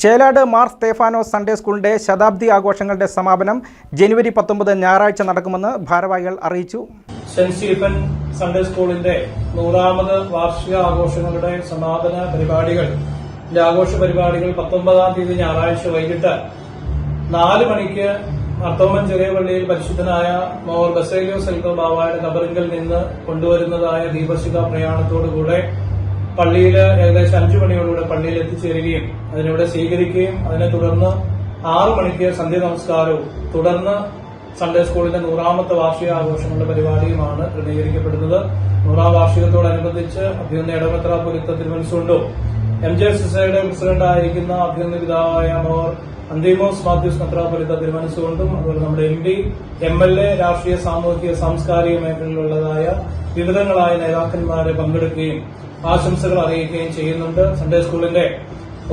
Chelad Mar Stephanos Sunday സ്കൂളിന്റെ ശതാബ്ദി ആഘോഷങ്ങളുടെ സമാപനം ജനുവരി പത്തൊമ്പത് ഞായറാഴ്ച നടക്കുമെന്ന് ഭാരവാഹികൾ അറിയിച്ചു. സെന്റ് സ്റ്റീഫൻ സൺഡേ സ്കൂളിന്റെ നൂറാമത് വാർഷിക ആഘോഷങ്ങളുടെ സമാപന പരിപാടികൾ ആഘോഷ പരിപാടികൾ പത്തൊമ്പതാം തീയതി ഞായറാഴ്ച വൈകിട്ട് നാല് മണിക്ക് അർത്തോമൻ ചെറിയ പള്ളിയിൽ പരിശുദ്ധനായ മോർ ബസേലിയോ സെൽക്കോ ബാബായുടെ കബറിങ്കിൽ നിന്ന് കൊണ്ടുവരുന്നതായ ദീപശിഖ പ്രയാണത്തോടുകൂടെ പള്ളിയിൽ ഏകദേശം അഞ്ചു മണിയോടുകൂടെ എത്തിച്ചേരുകയും അതിനിവിടെ സ്വീകരിക്കുകയും അതിനെ തുടർന്ന് ആറു മണിക്ക് സന്ധ്യ നമസ്കാരവും തുടർന്ന് സൺഡേ സ്കൂളിന്റെ നൂറാമത്തെ വാർഷിക ആഘോഷങ്ങളുടെ പരിപാടിയുമാണ് ക്രമീകരിക്കപ്പെടുന്നത്. നൂറാം വാർഷികത്തോടനുബന്ധിച്ച് അഭ്യുന്ന ഇടവത്ര പുലിത്ത തിരുവനന്തപുരം എം ജെ ഐയുടെ പ്രസിഡന്റായിരിക്കുന്ന അഭ്യുന്ന പിതാവായ മോർ അന്തിമോസ് മാത്യൂസ് മെത്രാപൊലിത്ത തിരുമനസുകൊണ്ടും അതുപോലെ നമ്മുടെ M P M L A രാഷ്ട്രീയ സാമൂഹിക സാംസ്കാരിക മേഖലയിലുള്ളതായ വിവിധങ്ങളായ നേതാക്കന്മാരെ പങ്കെടുക്കുകയും ആശംസകൾ അറിയിക്കുകയും ചെയ്യുന്നുണ്ട്. സൺഡേ സ്കൂളിന്റെ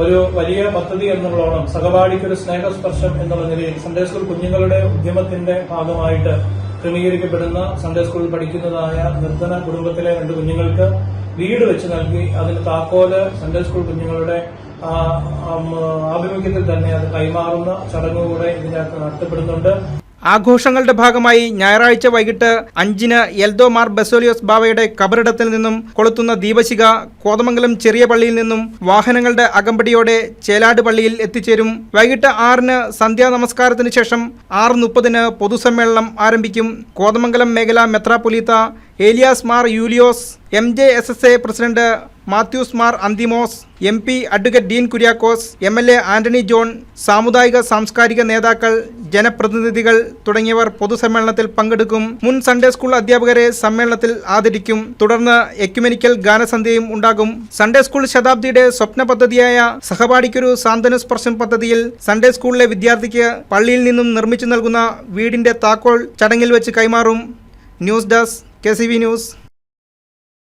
ഒരു വലിയ പദ്ധതി എന്നുള്ളോണം സഹപാഠിക്ക് ഒരു സ്നേഹസ്പർശം എന്നുള്ള നിലയിൽ സൺഡേ സ്കൂൾ കുഞ്ഞുങ്ങളുടെ ഉദ്യമത്തിന്റെ ഭാഗമായിട്ട് ക്രമീകരിക്കപ്പെടുന്ന സൺഡേ സ്കൂളിൽ പഠിക്കുന്നതായ നിർധന കുടുംബത്തിലെ രണ്ട് കുഞ്ഞുങ്ങൾക്ക് വീട് വെച്ച് നൽകി. അതിന് താക്കോൽ സൺഡേ സ്കൂൾ കുഞ്ഞുങ്ങളുടെ ആഭിമുഖ്യത്തിൽ തന്നെ അത് കൈമാറുന്ന ചടങ്ങുകൂടെ ഇതിനകത്ത് നടത്തപ്പെടുന്നുണ്ട്. ആഘോഷങ്ങളുടെ ഭാഗമായി ഞായറാഴ്ച വൈകിട്ട് അഞ്ചിന് എൽദോ മാർ ബസോലിയോസ് ബാവയുടെ കബറിടത്തിൽ നിന്നും കൊളുത്തുന്ന ദീപശിഖ കോതമംഗലം ചെറിയ പള്ളിയിൽ നിന്നും വാഹനങ്ങളുടെ അകമ്പടിയോടെ ചേലാട് പള്ളിയിൽ എത്തിച്ചേരും. വൈകിട്ട് ആറിന് സന്ധ്യാ നമസ്കാരത്തിന് ശേഷം ആറ് മുപ്പതിന് പൊതുസമ്മേളനം ആരംഭിക്കും. കോതമംഗലം മേഖല മെത്രാപൊലീത്ത Elias Mar Yulios M J S S A president Mathews Mar Anthimos M P advocate Dean Kuriakose M L A Antony John സാമുദായിക സാംസ്കാരിക നേതാക്കൾ ജനപ്രതിനിധികൾ തുടങ്ങിയവർ പൊതുസമ്മേളനത്തിൽ പങ്കെടുക്കും. മുൻ സൺഡേ സ്കൂൾ അധ്യാപകരെ സമ്മേളനത്തിൽ ആദരിക്കും. തുടർന്ന് എക്യുമെനിക്കൽ ഗാനസന്ധ്യയും ഉണ്ടാകും. സൺഡേ സ്കൂൾ ശതാബ്ദിയുടെ സ്വപ്ന പദ്ധതിയായ സഹപാഠിക്കൊരു സാന്ത്വന സ്പർശം പദ്ധതിയിൽ സൺഡേ സ്കൂളിലെ വിദ്യാർത്ഥിക്ക് പള്ളിയിൽ നിന്നും നിർമ്മിച്ചു നൽകുന്ന വീടിന്റെ താക്കോൽ ചടങ്ങിൽ വെച്ച് കൈമാറും. News desk K news.